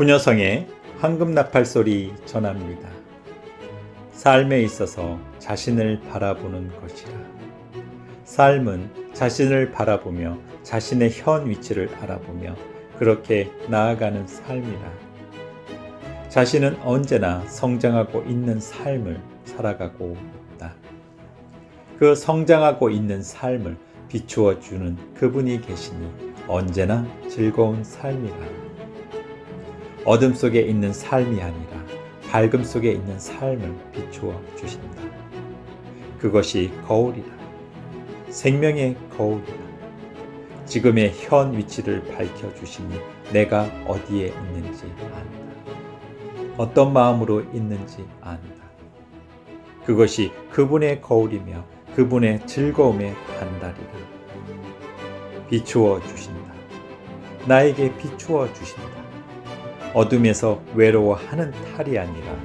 구녀성의 황금 나팔 소리 전합니다. 삶에 있어서 자신을 바라보는 것이라. 삶은 자신을 바라보며 자신의 현 위치를 알아보며 그렇게 나아가는 삶이라. 자신은 언제나 성장하고 있는 삶을 살아가고 있다. 그 성장하고 있는 삶을 비추어 주는 그분이 계시니 언제나 즐거운 삶이라. 어둠 속에 있는 삶이 아니라 밝음 속에 있는 삶을 비추어 주신다. 그것이 거울이라. 생명의 거울이라. 지금의 현 위치를 밝혀 주시니 내가 어디에 있는지 안다. 어떤 마음으로 있는지 안다. 그것이 그분의 거울이며 그분의 즐거움의 반달이다. 비추어 주신다. 나에게 비추어 주신다. 어둠에서 외로워하는 탈이 아니라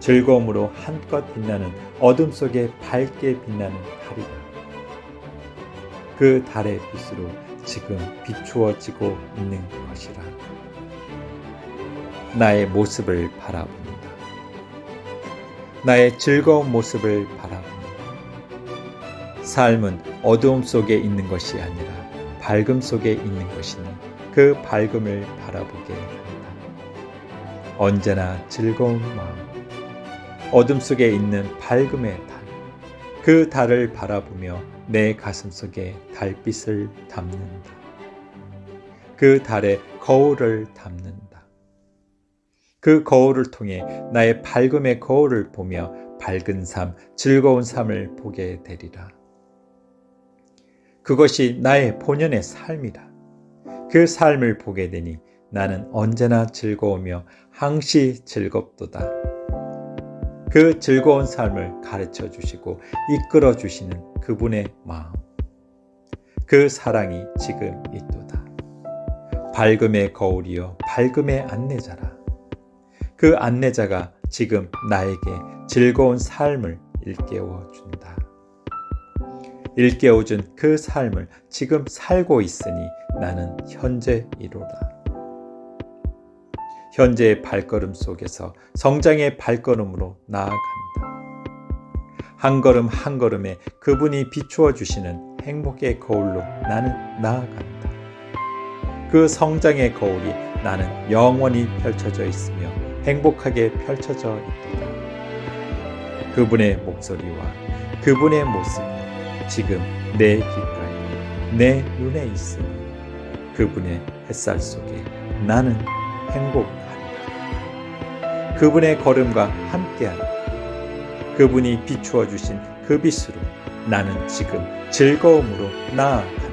즐거움으로 한껏 빛나는 어둠 속에 밝게 빛나는 달이다. 그 달의 빛으로 지금 비추어지고 있는 것이라. 나의 모습을 바라봅니다. 나의 즐거운 모습을 바라봅니다. 삶은 어두움 속에 있는 것이 아니라 밝음 속에 있는 것이니 그 밝음을 바라보게. 언제나 즐거운 마음, 어둠 속에 있는 밝음의 달, 그 달을 바라보며 내 가슴 속에 달빛을 담는다. 그 달에 거울을 담는다. 그 거울을 통해 나의 밝음의 거울을 보며 밝은 삶, 즐거운 삶을 보게 되리라. 그것이 나의 본연의 삶이라. 그 삶을 보게 되니 나는 언제나 즐거우며 항시 즐겁도다. 그 즐거운 삶을 가르쳐 주시고 이끌어 주시는 그분의 마음. 그 사랑이 지금 있도다. 밝음의 거울이여 밝음의 안내자라. 그 안내자가 지금 나에게 즐거운 삶을 일깨워 준다. 일깨워 준 그 삶을 지금 살고 있으니 나는 현재 이로다. 현재의 발걸음 속에서 성장의 발걸음으로 나아간다. 한 걸음 한 걸음에 그분이 비추어 주시는 행복의 거울로 나는 나아간다. 그 성장의 거울이 나는 영원히 펼쳐져 있으며 행복하게 펼쳐져 있다. 그분의 목소리와 그분의 모습 지금 내 귓가에 내 눈에 있으니 그분의 햇살 속에 나는 행복하리라. 그분의 걸음과 함께하리라. 그분이 비추어 주신 그 빛으로 나는 지금 즐거움으로 나아가.